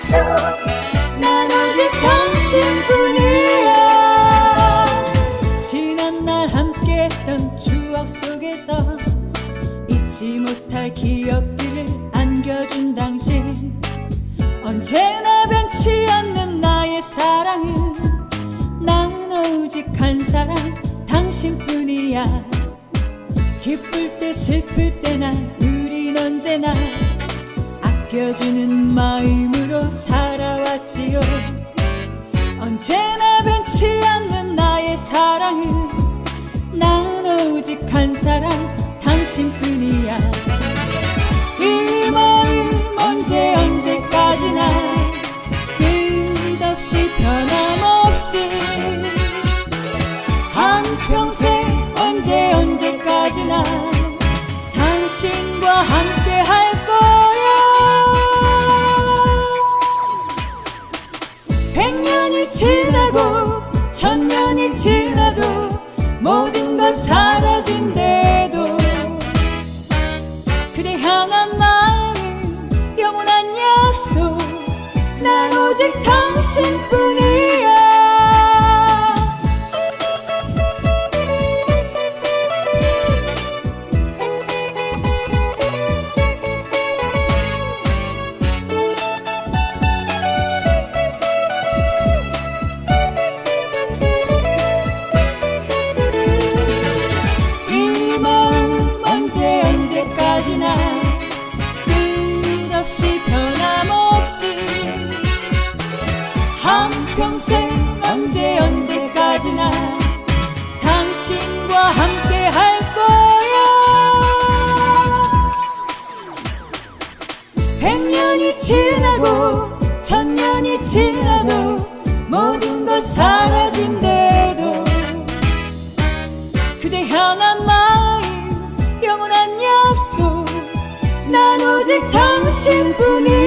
약속 난 오직 당신뿐이야. 지난 날 함께했던 추억 속에서 잊지 못할 기억들을 안겨준 당신. 언제나 변치 않는 나의 사랑은 난 오직 한 사람 당신뿐이야. 기쁠 때 슬플 때나 우린 언제나 아껴주는 마음으로 난 오직 한 사람 당신뿐이야. 이 마음 언제 언제까지나 끝없이 변함없이 지나도 모든 것 사라진대도. 그대 향한 마음 영원한 약속. 난 오직 당신뿐 한평생 언제 언제까지나 당신과 함께 할 거야. 백년이 지나고 천년이 지나도 모든 것 사라진대도 그대 향한 마음 영원한 약속. 난 오직 당신뿐이야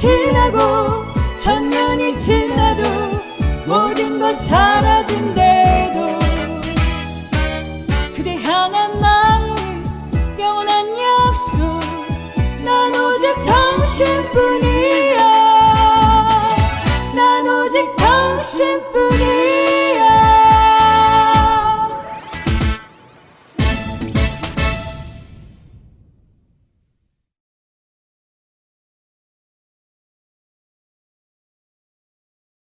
지나고 천년이 지나도 모든 것 사라진대